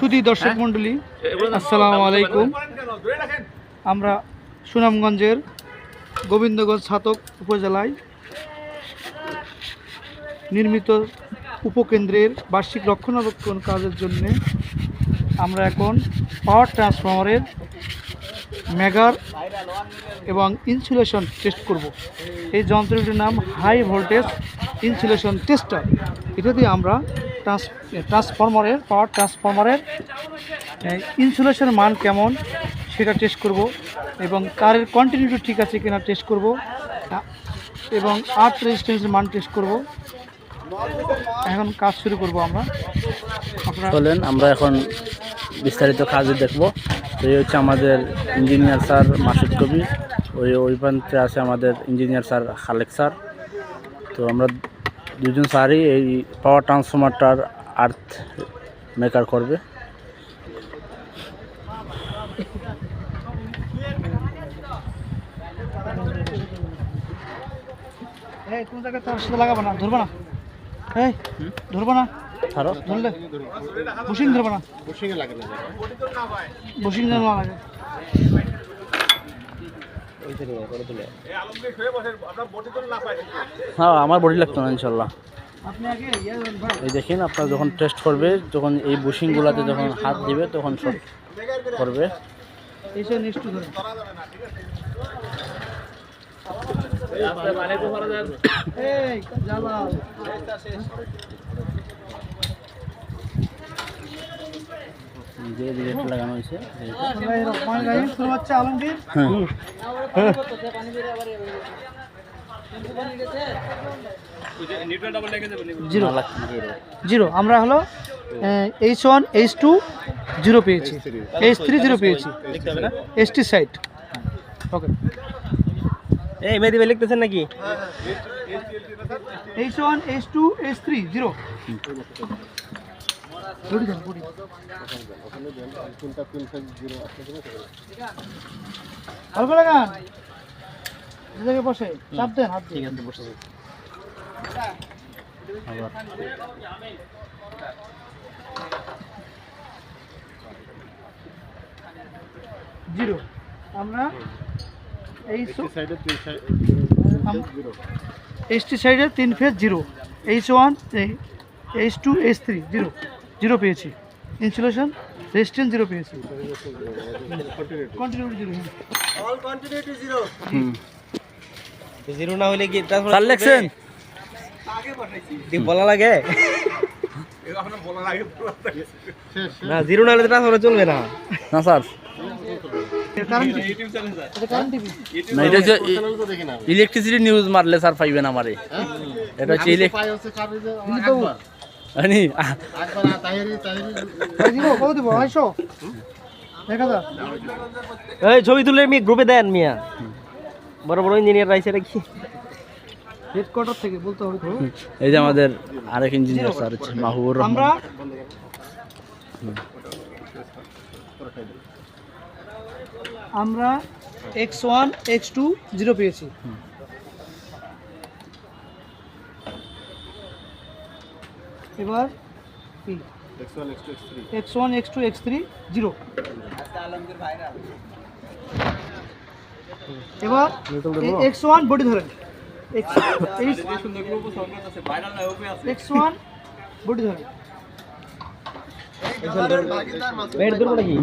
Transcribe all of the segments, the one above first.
সুধী দর্শক মণ্ডলী আসসালামু আলাইকুম। আমরা সুনামগঞ্জের গোবিন্দগঞ্জ ছাতক উপজেলায় নির্মিত উপকেন্দ্রের বার্ষিক রক্ষণাবেক্ষণ কাজের জন্য আমরা এখন পাওয়ার ট্রান্সফরমারের মেগার এবং ইনসুলেশন টেস্ট করব। এই যন্ত্রটির নাম হাই ভোল্টেজ ইনসুলেশন টেস্টার এটা দিয়ে আমরা ট্রান্স ট্রান্সফরমারের পাওয়ার ট্রান্সফরমারের ইনসুলেশনের মান কেমন সেটা টেস্ট করব এবং তারের কন্টিনিউটি ঠিক আছে কিনা টেস্ট করব, এবং আর্থ রেজিস্ট্যান্সের মান টেস্ট করব। এখন কাজ শুরু করব আমরা। চলেন, আমরা এখন বিস্তারিত কাজ দেখব। এই হচ্ছে আমাদের ইঞ্জিনিয়ার স্যার মাসুদ কবি ওই ওই প্রান্তে আছে আমাদের ইঞ্জিনিয়ার স্যার খালেক স্যার তো আমরা দুজন স্যারই এই পাওয়ার ট্রান্সফরমারটার আর্থ মেকার করবে। এই কোন জায়গায় তার সাথে লাগাবো না? ধরবো না? এই ধরবো না? আরও ধরলে? বুশিং ধরবো না? বুশিং যেন না লাগে। হ্যাঁ আমার বডি লাগতো না ইনশাল্লাহ। এই দেখেন আপনার যখন টেস্ট করবে যখন এই বুশিংগুলোতে যখন হাত দিবে তখন শর্ট করবে। এই যে লাগানো হয়েছে আলমগীর হ্যাঁ জিরো। জিরো। আমরা হলো H one H two zero পেয়েছি। এইচ থ্রি জিরো পেয়েছি। এস টি সাইড ওকে এই মেহেদি ভাই লিখতেছেন নাকি? H one H two H three zero. অল্প লাগান যে জায়গায় বসে চাপ দেন হাত আবার জিরো। আমরা এই এইচ টি সাইডে তিন phase zero. H one H two H three zero. Zero পেয়েছি। ইনসুলেশন রেজিস্ট্যান্স জিরো পেয়েছি। Continue zero all hmm. Zero না হলে কি স্যার লেখছেন? বলা লাগে না জিরো না হলে ট্রান্সফার চলবে না। না স্যার। কারেন্ট এটা কারেন্ট টিভি না এটা হচ্ছে ইলেকট্রিসিটি নিউজ মারলে স্যার পাইবেন আমারে। এটা হচ্ছে হাজার এই ছবি তুলে মি গ্রুপে দেন মিয়া। বড় বড় ইঞ্জিনিয়ার রাইছে কি হেডকোয়ার্টার থেকে বলতে হবে তো। এই যে আমাদের আরেক ইঞ্জিনিয়ার স্যার হচ্ছে মাহবুবুর আমরা রহমান। আমরা X one X two zero পেয়েছি। এবার কি X one X two X three zero এবার এক্স ওয়ান বডি ধরেন এক্স ওয়ান বডি ধরেন পেট দূর নাকি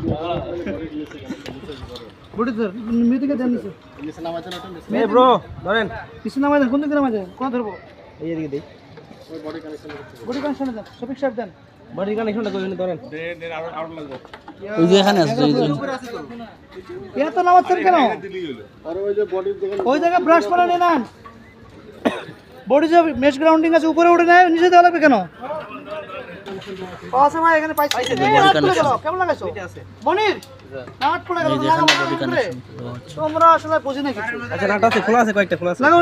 বডি ধর মৃতিকে দেন নিচে এই ব্রো ধরেন পিছনে নামাই দেন কোন দিকে নামাই দেন কোন ধরবো এই এদিকে দেই বডি কানেকশনে দেন শফিক সাহেব দেন। বডি কানেকশনটা কইবেন ধরেন। ওই যে এখানে আছে এই যে। এত নামাচ্ছেন কেন? ওই জায়গায় ব্রাশ করে নিয়ে নেন। বডি যে মেশ গ্রাউন্ডিং আছে উপরে উঠে নেয় নিচে দেওয়া লাগবে কেন? সময় এখানে পাইছি। কেমন লাগাইছো মনির যে না তোমরা আসলে বুঝি না কিছু। আচ্ছা নাটা আছে খোলা আছে কয়েকটা খোলা আছে। লাগাও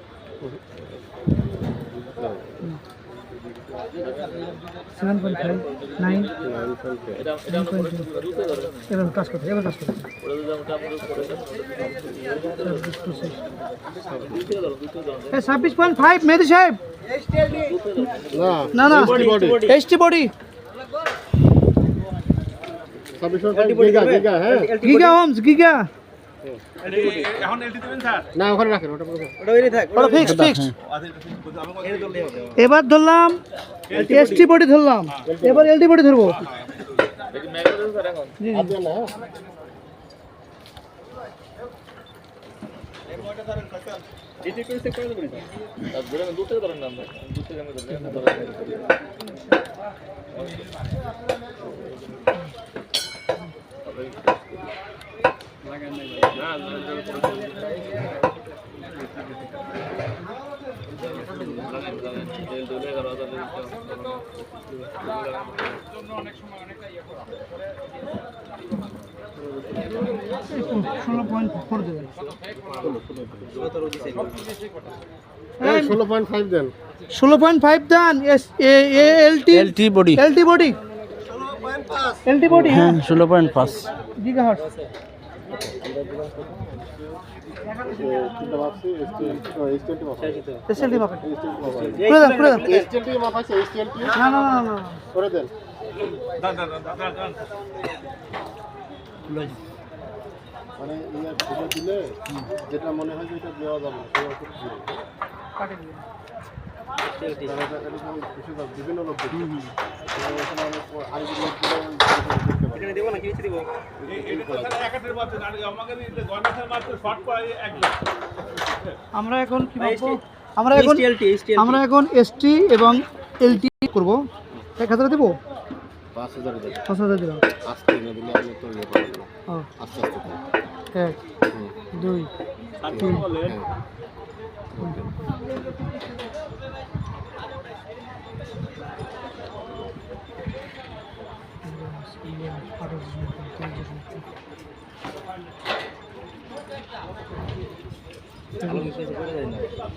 seven point five nine nine point এবার কাজ করতে এবার কাজ করতে ছাব্বিশ পয়েন্ট ফাইভ মেহেদি সাহেব না না না বডি এইচটি বডি ছাব্বিশ গিগা হ্যাঁ গিগা হোমস গিগা না ওখানে রাখেন ওটা ওটা ওইটাই থাক ওটা ফিক্স ফিক্স এবার ধরলাম এসটি বডি ধরলাম। এবার এলটি বডি ধরবো। জি, জি। ষোলো পয়েন্ট ফোর দেবেন ষোলো পয়েন্ট ফাইভ দেন ষোলো point five then S L T L T body L T body L T body হ্যাঁ? ষোলো পয়েন্ট পাঁচ না না না না। করে দেন। মানে ইয়ার ভিডিও দিলে যেটা মনে হয় যে এটা দেওয়া যাবে না, বিভিন্ন লোক আইডি লোক দিলে পারে। দেবো না কি দিব? আমরা এখন কি আমরা এখন আমরা এখন এসটি এবং এলটি করব। এক হাজার দেবো? পাঁচ হাজার দেন। পাঁচ হাজার দিলাম আস্তে না দিলে আমি তো ইয়ে না। আস্তে আস্তে দেন। এক দুই তিন।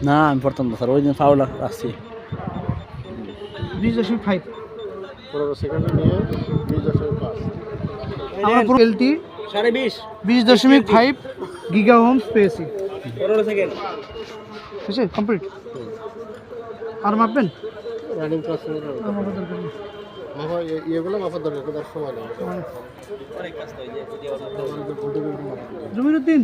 না আমি পড়তাম না স্যার ওই দিন ফাউল রাখছি বিশ দশমিক ফাইভ পনেরো সেকেন্ডে নিয়ে বিশ দশমিক পাঁচ আমরা পুরো এলটি সাড়ে বিশ বিশ দশমিক ফাইভ গিগা হোমস পেয়েছি পনেরো সেকেন্ড ঠিক আছে কমপ্লিট আর মাপবেন রানিং ক্লাস ইয়ে- ইয়েগুলো মাপার দরকার আর সময় নেই। জমির উদ্দিন